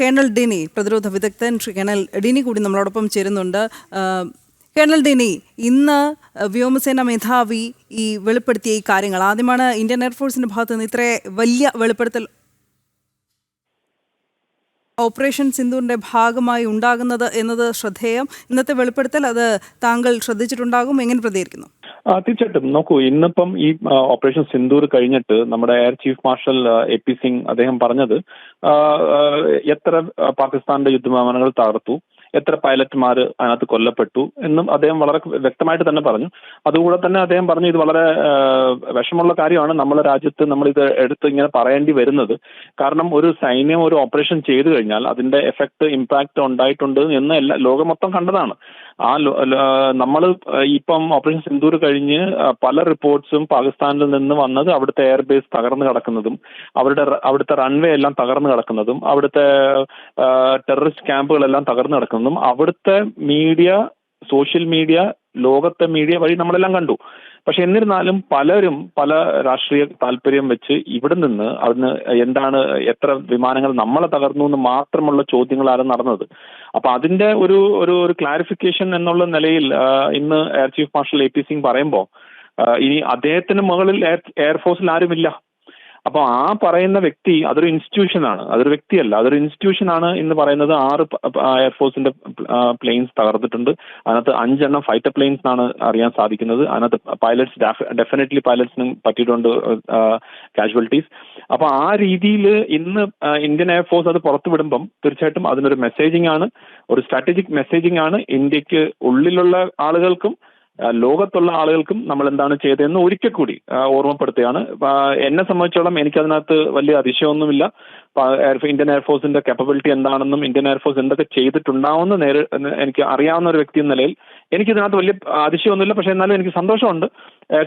Colonel ഡിനി പ്രതിരോധ വിദഗ്ധൻ Shri colonel ഡിനി കൂടി നമ്മളോടൊപ്പം ചേരുന്നുണ്ട്. കേണൽ ഡിനി ഇന്ന് വ്യോമസേന മേധാവി ഈ വെളിപ്പെടുത്തിയ ഈ കാര്യങ്ങൾ ആദ്യമാണ് ഇന്ത്യൻ എയർഫോഴ്സിന്റെ ഭാഗത്ത് നിന്ന് ഇത്ര വലിയ വെളിപ്പെടുത്തൽ ഓപ്പറേഷൻ സിന്ധുവിന്റെ ഭാഗമായി ഉണ്ടാകുന്നത് എന്നത് ശ്രദ്ധേയം. ഇന്നത്തെ വെളിപ്പെടുത്തൽ അത് താങ്കൾ ശ്രദ്ധിച്ചിട്ടുണ്ടാകും. എങ്ങനെ പ്രതികരിക്കുന്നു? തീർച്ചയായിട്ടും. നോക്കൂ ഇന്നിപ്പം ഈ ഓപ്പറേഷൻ സിന്ദൂർ കഴിഞ്ഞിട്ട് നമ്മുടെ air chief marshal A P Singh അദ്ദേഹം പറഞ്ഞത് എത്ര പാകിസ്ഥാന്റെ യുദ്ധവിമാനങ്ങൾ തകർത്തു എത്ര പൈലറ്റ്മാർ അതിനകത്ത് കൊല്ലപ്പെട്ടു എന്നും അദ്ദേഹം വളരെ വ്യക്തമായിട്ട് തന്നെ പറഞ്ഞു. അതുകൂടെ തന്നെ അദ്ദേഹം പറഞ്ഞു ഇത് വളരെ വിഷമുള്ള കാര്യമാണ്. നമ്മുടെ രാജ്യത്ത് നമ്മൾ ഇത് എടുത്ത് ഇങ്ങനെ പറയേണ്ടി വരുന്നത്. കാരണം ഒരു സൈന്യം ഒരു ഓപ്പറേഷൻ ചെയ്തു കഴിഞ്ഞാൽ അതിന്റെ എഫക്ട് ഇമ്പാക്ട് ഉണ്ടായിട്ടുണ്ട് എന്ന് എല്ലാ ലോകം മൊത്തം കണ്ടതാണ്. ആ നമ്മൾ ഇപ്പം ഓപ്പറേഷൻ സിന്ദൂർ കഴിഞ്ഞ് പല റിപ്പോർട്ട്സും പാകിസ്ഥാനിൽ നിന്ന് വന്നത് അവിടുത്തെ എയർബേസ് തകർന്നു കിടക്കുന്നതും അവരുടെ അവിടുത്തെ റൺവേ എല്ലാം തകർന്നു കിടക്കുന്നതും അവിടുത്തെ ടെററിസ്റ്റ് ക്യാമ്പുകളെല്ലാം തകർന്നു കിടക്കുന്നതും അവിടുത്തെ മീഡിയ സോഷ്യൽ മീഡിയ ലോകത്തെ മീഡിയ വഴി നമ്മളെല്ലാം കണ്ടു. പക്ഷെ എന്നിരുന്നാലും പലരും പല രാഷ്ട്രീയ താല്പര്യം വെച്ച് ഇവിടെ നിന്ന് അതിന് എന്താണ് എത്ര വിമാനങ്ങൾ നമ്മളെ തകർന്നു എന്ന് മാത്രമുള്ള ചോദ്യങ്ങളാണ് നടന്നത്. അപ്പൊ അതിന്റെ ഒരു ഒരു ഒരു ക്ലാരിഫിക്കേഷൻ എന്നുള്ള നിലയിൽ ഇന്ന് air chief marshal A P Singh പറയുമ്പോൾ ഇനി അദ്ദേഹത്തിന് മുകളിൽ എയർ എയർഫോഴ്സിൽ ആരുമില്ല. അപ്പൊ ആ പറയുന്ന വ്യക്തി അതൊരു ഇൻസ്റ്റിറ്റ്യൂഷനാണ് അതൊരു വ്യക്തിയല്ല. അതൊരു ഇൻസ്റ്റിറ്റ്യൂഷനാണ് എന്ന് പറയുന്നത് ആറ് എയർഫോഴ്സിന്റെ പ്ലെയിൻസ് തകർത്തിട്ടുണ്ട്. അതിനകത്ത് അഞ്ചെണ്ണം ഫൈറ്റർ പ്ലെയിൻസ് ആണ് അറിയാൻ സാധിക്കുന്നത്. അതിനകത്ത് പൈലറ്റ്സ് ഡെഫിനറ്റ്ലി പൈലറ്റ്സിനും പറ്റിയിട്ടുണ്ട് കാഷ്വാലിറ്റീസ് അപ്പോൾ ആ രീതിയിൽ ഇന്ന് ഇന്ത്യൻ എയർഫോഴ്സ് അത് പുറത്തു വിടുമ്പം തീർച്ചയായിട്ടും അതിനൊരു മെസ്സേജിംഗ് ആണ്. ഒരു സ്ട്രാറ്റജിക് മെസ്സേജിംഗ് ആണ്. ഇന്ത്യയ്ക്ക് ഉള്ളിലുള്ള ആളുകൾക്കും ലോകത്തുള്ള ആളുകൾക്കും നമ്മൾ എന്താണ് ചെയ്തതെന്ന് ഒരിക്കൽ കൂടി ഓർമ്മപ്പെടുത്തുകയാണ്. എന്നെ സംബന്ധിച്ചോളം എനിക്കതിനകത്ത് വലിയ അതിശയമൊന്നുമില്ല. ഇന്ത്യൻ എയർഫോഴ്സിന്റെ കപ്പബിലിറ്റി എന്താണെന്നും ഇന്ത്യൻ എയർഫോഴ്സ് എന്തൊക്കെ ചെയ്തിട്ടുണ്ടാവുമെന്ന് നേരെ എനിക്ക് അറിയാവുന്ന ഒരു വ്യക്തി എന്ന നിലയിൽ എനിക്കിതിനകത്ത് വലിയ അതിശയമൊന്നുമില്ല. പക്ഷേ എന്നാലും എനിക്ക് സന്തോഷമുണ്ട്.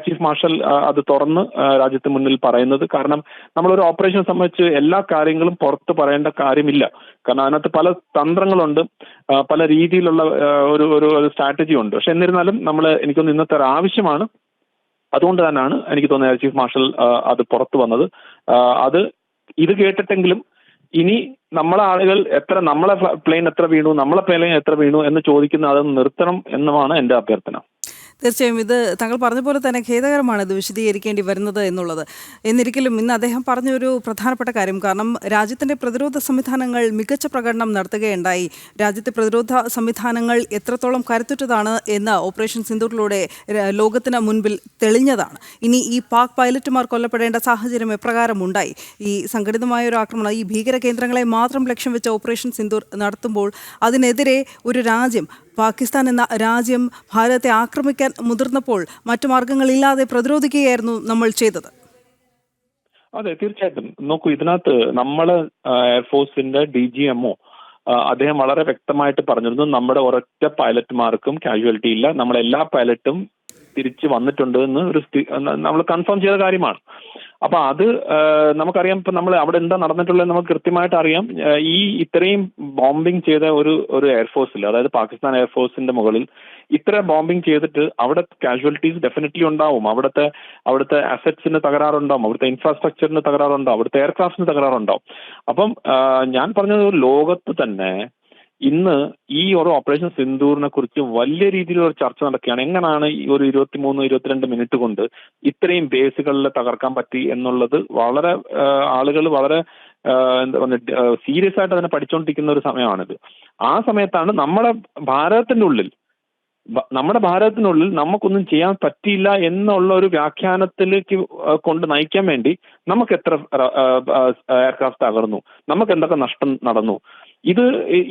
ചീഫ് മാർഷൽ അത് തുറന്ന് രാജ്യത്ത് മുന്നിൽ പറയുന്നത്. കാരണം നമ്മളൊരു ഓപ്പറേഷൻ സംബന്ധിച്ച് എല്ലാ കാര്യങ്ങളും പുറത്ത് പറയേണ്ട കാര്യമില്ല. കാരണം അതിനകത്ത് പല തന്ത്രങ്ങളുണ്ട് പല രീതിയിലുള്ള ഒരു ഒരു സ്ട്രാറ്റജി ഉണ്ട്. പക്ഷെ എന്നിരുന്നാലും നമ്മൾ എനിക്കൊന്ന് ഇന്നത്തെ ഒരു ആവശ്യമാണ്. അതുകൊണ്ട് തന്നെയാണ് എനിക്ക് തോന്നുന്നത് ചീഫ് മാർഷൽ അത് പുറത്തു വന്നത്. അത് ഇത് കേട്ടിട്ടെങ്കിലും ഇനി നമ്മളെ ആളുകൾ എത്ര നമ്മളെ പ്ലെയിൻ എത്ര വീണു നമ്മളെ പ്ലെയിൻ എത്ര വീണു എന്ന് ചോദിക്കുന്ന അത് നിർത്തണം എന്നുമാണ് എന്റെ അഭ്യർത്ഥന. തീർച്ചയായും ഇത് താങ്കൾ പറഞ്ഞ പോലെ തന്നെ ഖേദകരമാണ് ഇത് വിശദീകരിക്കേണ്ടി വരുന്നത് എന്നുള്ളത്. എന്നിരിക്കലും ഇന്ന് അദ്ദേഹം പറഞ്ഞ ഒരു പ്രധാനപ്പെട്ട കാര്യം. കാരണം രാജ്യത്തിന്റെ പ്രതിരോധ സംവിധാനങ്ങൾ മികച്ച പ്രകടനം നടത്തുകയുണ്ടായി. രാജ്യത്തെ പ്രതിരോധ സംവിധാനങ്ങൾ എത്രത്തോളം കരുത്തുറ്റതാണ് എന്ന് ഓപ്പറേഷൻ സിന്ദൂറിലൂടെ ലോകത്തിന് മുൻപിൽ തെളിഞ്ഞതാണ്. ഇനി ഈ പാക് പൈലറ്റുമാർ കൊല്ലപ്പെടേണ്ട സാഹചര്യം എപ്രകാരം ഉണ്ടായി ഈ സംഘടിതമായ ഒരു ആക്രമണം ഈ ഭീകര കേന്ദ്രങ്ങളെ മാത്രം ലക്ഷ്യം വെച്ച ഓപ്പറേഷൻ സിന്ദൂർ നടത്തുമ്പോൾ അതിനെതിരെ ഒരു രാജ്യം പാകിസ്ഥാൻ എന്ന രാജ്യം ഭാരതത്തെ ആക്രമിക്കാൻ മുതിർന്നപ്പോൾ മറ്റു മാർഗങ്ങളില്ലാതെ പ്രതിരോധിക്കുകയായിരുന്നു നമ്മൾ ചെയ്തത്. അതെ തീർച്ചയായിട്ടും. നോക്കൂ ഇതിനകത്ത് നമ്മൾ എയർഫോഴ്സിന്റെ ഡി ജി എംഒ അദ്ദേഹം വളരെ വ്യക്തമായിട്ട് പറഞ്ഞിരുന്നു നമ്മുടെ ഒരൊറ്റ പൈലറ്റുമാർക്കും കാഷ്വാലിറ്റി ഇല്ല. നമ്മളെല്ലാ പൈലറ്റും തിരിച്ച് വന്നിട്ടുണ്ട് എന്ന് ഒരു നമ്മൾ കൺഫേം ചെയ്ത കാര്യമാണ്. അപ്പൊ അത് നമുക്കറിയാം ഇപ്പൊ നമ്മൾ അവിടെ എന്താ നടന്നിട്ടുള്ളത് നമുക്ക് കൃത്യമായിട്ട് അറിയാം. ഈ ഇത്രയും ബോംബിംഗ് ചെയ്ത ഒരു ഒരു എയർഫോഴ്സിൽ അതായത് പാകിസ്ഥാൻ എയർഫോഴ്സിന്റെ മുകളിൽ ഇത്ര ബോംബിംഗ് ചെയ്തിട്ട് അവിടെ കാഷ്വാലിറ്റീസ് ഡെഫിനറ്റ്ലി ഉണ്ടാവും. അവിടുത്തെ അവിടുത്തെ അസറ്റ്സിന് തകരാറുണ്ടാവും. അവിടുത്തെ ഇൻഫ്രാസ്ട്രക്ചറിന് തകരാറുണ്ടാവും. അവിടുത്തെ എയർക്രാഫ്റ്റിന് തകരാറുണ്ടാവും. അപ്പം ഞാൻ പറഞ്ഞത് ലോകത്ത് തന്നെ ഇന്ന് ഈ ഒരു ഓപ്പറേഷൻ സിന്ദൂറിനെ കുറിച്ച് വലിയ രീതിയിലുള്ള ചർച്ച നടക്കുകയാണ്. എങ്ങനെയാണ് ഈ ഒരു ഇരുപത്തിമൂന്ന് ഇരുപത്തിരണ്ട് മിനിറ്റ് കൊണ്ട് ഇത്രയും ബേസുകളിൽ തകർക്കാൻ പറ്റി എന്നുള്ളത് വളരെ ആളുകൾ വളരെ എന്താ പറയുക സീരിയസ് ആയിട്ട് അതിനെ പഠിച്ചുകൊണ്ടിരിക്കുന്ന ഒരു സമയമാണിത്. ആ സമയത്താണ് നമ്മുടെ ഭാരതത്തിന്റെ ഉള്ളിൽ നമ്മുടെ ഭാരതത്തിനുള്ളിൽ നമുക്കൊന്നും ചെയ്യാൻ പറ്റിയില്ല എന്നുള്ള ഒരു വ്യാഖ്യാനത്തിലേക്ക് കൊണ്ട് നയിക്കാൻ വേണ്ടി നമുക്ക് എത്ര എയർക്രാഫ്റ്റ് തകർന്നു. നമുക്ക് എന്തൊക്കെ നഷ്ടം നടന്നു. ഇത്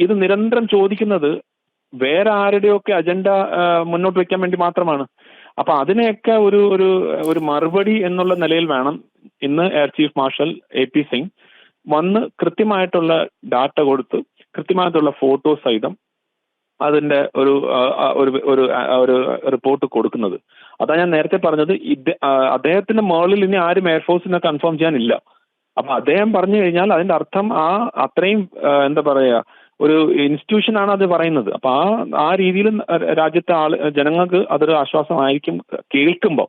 ഇത് നിരന്തരം ചോദിക്കുന്നത് വേറെ ആരുടെയൊക്കെ അജണ്ട മുന്നോട്ട് വെക്കാൻ വേണ്ടി മാത്രമാണ്. അപ്പൊ അതിനെയൊക്കെ ഒരു ഒരു ഒരു മറുപടി എന്നുള്ള നിലയിൽ വേണം ഇന്ന് air chief marshal A P Singh വന്ന് കൃത്യമായിട്ടുള്ള ഡാറ്റ കൊടുത്ത് കൃത്യമായിട്ടുള്ള ഫോട്ടോ സഹിതം അതിന്റെ ഒരു ഒരു ഒരു ഒരു റിപ്പോർട്ട് കൊടുക്കുന്നത്. അതാ ഞാൻ നേരത്തെ പറഞ്ഞത് ഇത് അദ്ദേഹത്തിന്റെ മുകളിൽ ഇനി ആരും എയർഫോഴ്സിനെ കൺഫേം ചെയ്യാനില്ല. അപ്പൊ അദ്ദേഹം പറഞ്ഞു കഴിഞ്ഞാൽ അതിന്റെ അർത്ഥം ആ അത്രയും എന്താ പറയുക ഒരു ഇൻസ്റ്റിറ്റ്യൂഷൻ ആണ് അത് പറയുന്നത്. അപ്പൊ ആ ആ രീതിയിൽ രാജ്യത്തെ ആൾ ജനങ്ങൾക്ക് അതൊരു ആശ്വാസമായിരിക്കും കേൾക്കുമ്പോൾ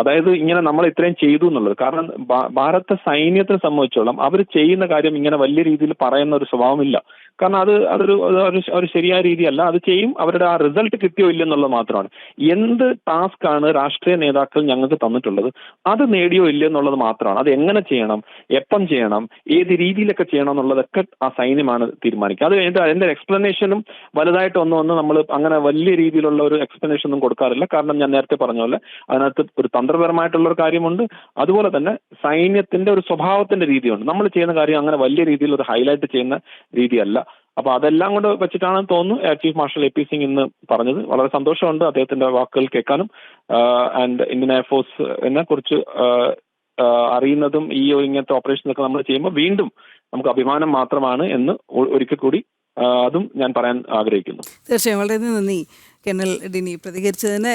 അതായത് ഇങ്ങനെ നമ്മൾ ഇത്രയും ചെയ്തു എന്നുള്ളത്. കാരണം ഭാരത സൈന്യത്തെ സംബന്ധിച്ചോളം അവർ ചെയ്യുന്ന കാര്യം ഇങ്ങനെ വലിയ രീതിയിൽ പറയുന്ന ഒരു സ്വഭാവമില്ല. കാരണം അത് അതൊരു ഒരു ശരിയായ രീതിയല്ല. അത് ചെയ്യും. അവരുടെ ആ റിസൾട്ട് കിട്ടിയോ ഇല്ലെന്നുള്ളത് മാത്രമാണ്. എന്ത് ടാസ്ക് ആണ് രാഷ്ട്രീയ നേതാക്കൾ ഞങ്ങൾക്ക് തന്നിട്ടുള്ളത്? അത് നേടിയോ ഇല്ലെന്നുള്ളത് മാത്രമാണ്. അത് എങ്ങനെ ചെയ്യണം? എപ്പം ചെയ്യണം? ഏത് രീതിയിലൊക്കെ ചെയ്യണം എന്നുള്ളതൊക്കെ ആ സൈന്യമാണ് തീരുമാനിക്കുക. അത് കഴിഞ്ഞിട്ട് അതിന്റെ എക്സ്പ്ലനേഷനും വലുതായിട്ട് ഒന്നും ഒന്ന് നമ്മൾ അങ്ങനെ വലിയ രീതിയിലുള്ള ഒരു എക്സ്പ്ലനേഷൻ ഒന്നും കൊടുക്കാറില്ല. കാരണം ഞാൻ നേരത്തെ പറഞ്ഞ പോലെ അതിനകത്ത് ഒരു തന്ത്രപരമായിട്ടുള്ള ഒരു കാര്യമുണ്ട്. അതുപോലെ തന്നെ സൈന്യത്തിന്റെ ഒരു സ്വഭാവത്തിന്റെ രീതിയുണ്ട്. നമ്മൾ ചെയ്യുന്ന കാര്യം അങ്ങനെ വലിയ രീതിയിൽ ഒരു ഹൈലൈറ്റ് ചെയ്യുന്ന രീതിയല്ല. അപ്പൊ അതെല്ലാം കൊണ്ട് വെച്ചിട്ടാണെന്ന് തോന്നുന്നു air chief marshal A P Singh ഇന്ന് പറഞ്ഞത്. വളരെ സന്തോഷമുണ്ട് അദ്ദേഹത്തിന്റെ വാക്കുകൾ കേൾക്കാനും. ആൻഡ് ഇന്ത്യൻ എയർഫോഴ്സിനെ കുറിച്ച് അറിയുന്നതും ഈ ഇങ്ങനത്തെ ഓപ്പറേഷൻ ഓപ്പറേഷനൊക്കെ നമ്മൾ ചെയ്യുമ്പോൾ വീണ്ടും നമുക്ക് അഭിമാനം മാത്രമാണ് എന്ന് ഒരിക്കൽ കൂടി അതും ഞാൻ പറയാൻ ആഗ്രഹിക്കുന്നു. തീർച്ചയായും. വളരെ നന്ദി. കെനൽ ഡിനി പ്രതികരിച്ചതിന്.